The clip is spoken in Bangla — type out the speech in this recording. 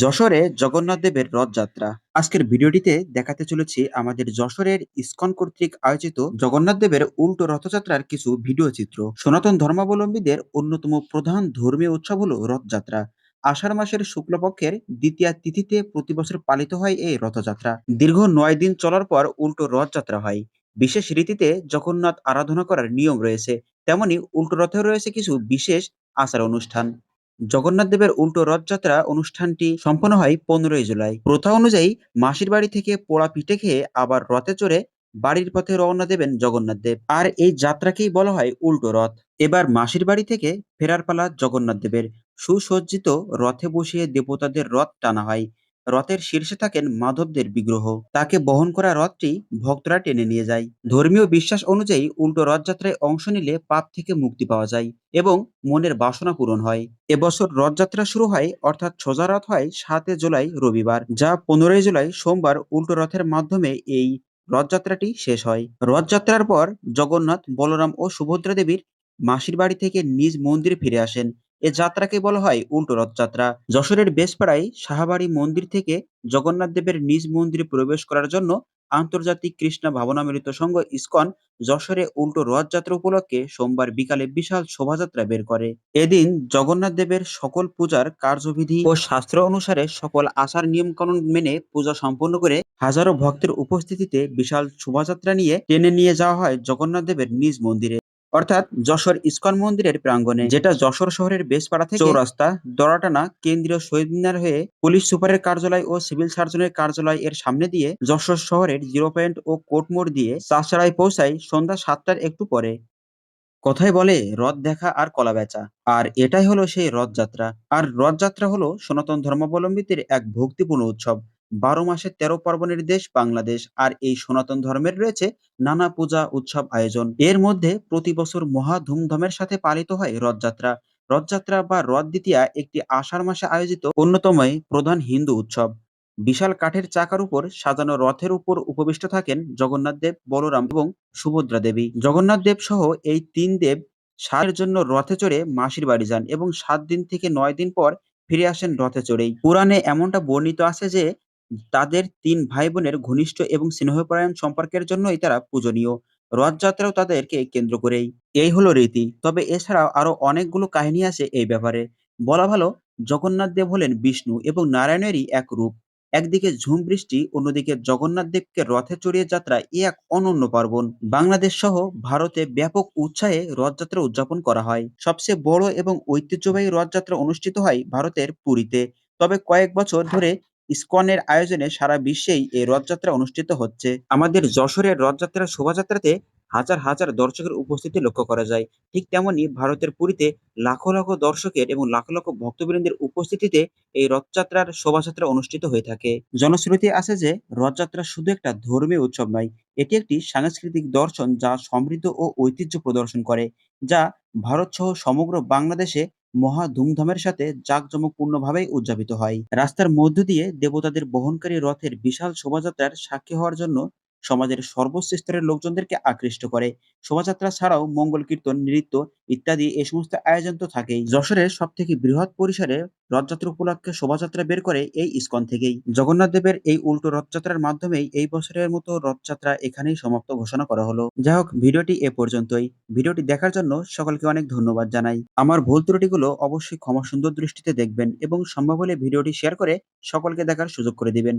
যশোরে জগন্নাথ দেবের রথযাত্রা। আজকের ভিডিওটিতে দেখাতে চলেছি আমাদের যশোরের ইসকন কর্তৃক আয়োজিত জগন্নাথ দেবের উল্টো রথযাত্রার কিছু ভিডিও চিত্র। সনাতন ধর্মাবলম্বীদের অন্যতম প্রধান ধর্মীয় উৎসব হলো রথযাত্রা। আষাঢ় মাসের শুক্লপক্ষের দ্বিতীয় তিথিতে প্রতি বছর পালিত হয় এই রথযাত্রা। দীর্ঘ নয় দিন চলার পর উল্টো রথযাত্রা হয়। বিশেষ রীতিতে জগন্নাথ আরাধনা করার নিয়ম রয়েছে। তেমনি উল্টো রথেও রয়েছে কিছু বিশেষ আচার অনুষ্ঠান। জগন্নাথ দেবের উল্টো রথযাত্রা অনুষ্ঠানটি সম্পন্ন হয় পনেরোই জুলাই। প্রথা অনুযায়ী মাসির বাড়ি থেকে পোড়া পিঠে খেয়ে আবার রথে চড়ে বাড়ির পথে রওনা দেবেন জগন্নাথ দেব। আর এই যাত্রাকেই বলা হয় উল্টো রথ। এবার মাসির বাড়ি থেকে ফেরার পালা জগন্নাথ দেবের। সুসজ্জিত রথে বসিয়ে দেবতাদের রথ টানা হয়। রথের শীর্ষে থাকেন মাধবদের বিগ্রহ। তাকে বহন করা রথটি ভক্তরা টেনে নিয়ে যায়। ধর্মীয় বিশ্বাস অনুযায়ী উল্টো রথযাত্রায় অংশ নিলে পাপ থেকে মুক্তি পাওয়া যায় এবং মনের বাসনা পূরণ হয়। এবছর রথযাত্রা শুরু হয়, অর্থাৎ সোজা রথ হয় সাতে জুলাই, রবিবার, যা পনেরোই জুলাই সোমবার উল্টো রথের মাধ্যমে এই রথযাত্রাটি শেষ হয়। রথযাত্রার পর জগন্নাথ, বলরাম ও সুভদ্রা দেবীর মাসির বাড়ি থেকে নিজ মন্দিরে ফিরে আসেন। এ যাত্রাকে বলা হয় উল্টো রথযাত্রা। যশোরের বেশপাড়ায় সাহাবাড়ি মন্দির থেকে জগন্নাথ দেবের নিজ মন্দিরে প্রবেশ করার জন্য আন্তর্জাতিক কৃষ্ণা ভাবনামৃত সংঘ ইসকন যশোরে উল্টো রথযাত্রা উপলক্ষে সোমবার বিকালে বিশাল শোভাযাত্রা বের করে। এদিন জগন্নাথ দেবের সকল পূজার কার্যবিধি ও শাস্ত্র অনুসারে সকল আচার নিয়মকানুন মেনে পূজা সম্পন্ন করে হাজারো ভক্তের উপস্থিতিতে বিশাল শোভাযাত্রা নিয়ে টেনে নিয়ে যাওয়া হয় জগন্নাথ দেবের নিজ মন্দিরে। অর্থাৎ যশোর ইস্কন মন্দিরের প্রাঙ্গণে, যেটা যশোর শহরের বেশপাড়া থেকে চৌরাস্তা দরাটানা কেন্দ্রীয় শহীদ মিনার হয়ে পুলিশ সুপারের কার্যালয় ও সিভিল সার্জনের কার্যালয় এর সামনে দিয়ে যশোর শহরের জিরো পয়েন্ট ও কোর্ট মোড় দিয়ে চাষড়ায় পৌঁছায় সন্ধ্যা সাতটার একটু পরে। কথায় বলে, রথ দেখা আর কলা বেচা। আর এটাই হলো সেই রথযাত্রা। আর রথযাত্রা হলো সনাতন ধর্মাবলম্বীদের এক ভক্তিপূর্ণ উৎসব। বারো মাসে তেরো পার্বণের দেশ বাংলাদেশ আর এই সনাতন ধর্মের রয়েছে নানা পূজা উৎসব আয়োজন। এর মধ্যে প্রতি বছর মহা ধুমধামের সাথে পালিত হয় রথযাত্রা। রথযাত্রা বা রথ দ্বিতীয়া একটি আষাঢ় মাসে আয়োজিত অন্যতম প্রধান হিন্দু উৎসব। বিশাল কাঠের চাকার উপর সাজানো রথের উপর উপবিষ্ট থাকেন জগন্নাথ দেব, বলরাম এবং সুভদ্রা দেবী। জগন্নাথ দেব সহ এই তিন দেব সারের জন্য রথে চড়ে মাসির বাড়ি যান এবং সাত দিন থেকে নয় দিন পর ফিরে আসেন রথে চড়েই। পুরাণে এমনটা বর্ণিত আছে যে তাদের তিন ভাই বোনের ঘনিষ্ঠ এবং স্নেহপরায়ণ সম্পর্কের জন্যই তারা পূজনীয়। রথযাত্রাও তাদেরকে কেন্দ্র করেই। এই হলো রীতি। তবে এছাড়াও আরও অনেকগুলো কাহিনী আছে এই ব্যাপারে। বলা ভালো, জগন্নাথ দেব হলেন বিষ্ণু এবং নারায়ণেরই এক রূপ। একদিকে ঝুম বৃষ্টি, অন্যদিকে জগন্নাথ দেবকে রথে চড়িয়ে যাত্রা এ এক অনন্য পার্বণ। বাংলাদেশ সহ ভারতে ব্যাপক উৎসাহে রথযাত্রা উদযাপন করা হয়। সবচেয়ে বড় এবং ঐতিহ্যবাহী রথযাত্রা অনুষ্ঠিত হয় ভারতের পুরীতে। তবে কয়েক বছর ধরে ইসকনের আয়োজনে সারা বিশ্বেই এই রথযাত্রা অনুষ্ঠিত হচ্ছে। আমাদের যশোরের রথযাত্রার শোভাযাত্রাতে হাজার হাজার দর্শকের উপস্থিতি লক্ষ্য করা যায়। ঠিক তেমনি ভারতের পুরীতে লাখো লাখো দর্শকের এবং লাখো লাখো ভক্তবৃন্দের উপস্থিতিতে এই রথযাত্রার শোভাযাত্রা অনুষ্ঠিত হয়ে থাকে। জনশ্রুতি আছে যে, রথযাত্রা শুধু একটা ধর্মীয় উৎসব নয়, এটি একটি সাংস্কৃতিক দর্শন যা সমৃদ্ধ ও ঐতিহ্য প্রদর্শন করে, যা ভারত সহ সমগ্র বাংলাদেশে মহা ধুমধামের সাথে জাঁকজমকপূর্ণভাবেই উদযাপিত হয়। রাস্তার মধ্য দিয়ে দেবতাদের বহনকারী রথের বিশাল শোভাযাত্রার সাক্ষী হওয়ার জন্য সমাজের সর্বোচ্চ স্তরের লোকজনদেরকে আকৃষ্ট করে। শোভাযাত্রা ছাড়াও মঙ্গল কীর্তন, নৃত্য ইত্যাদি এ সমস্ত আয়োজন তো থাকেই। যশোরের সব থেকে বৃহৎ পরিসরে রথযাত্রা উপলক্ষে শোভাযাত্রা বের করে এই ইস্কন থেকেই। জগন্নাথ দেবের এই উল্টো রথযাত্রার মাধ্যমেই এই বছরের মতো রথযাত্রা এখানেই সমাপ্ত ঘোষণা করা হলো। যাই হোক, ভিডিওটি এ পর্যন্তই। ভিডিওটি দেখার জন্য সকলকে অনেক ধন্যবাদ জানাই। আমার ভুল ত্রুটিগুলো অবশ্যই ক্ষমা সুন্দর দৃষ্টিতে দেখবেন এবং সম্ভব হলে ভিডিওটি শেয়ার করে সকলকে দেখার সুযোগ করে দিবেন।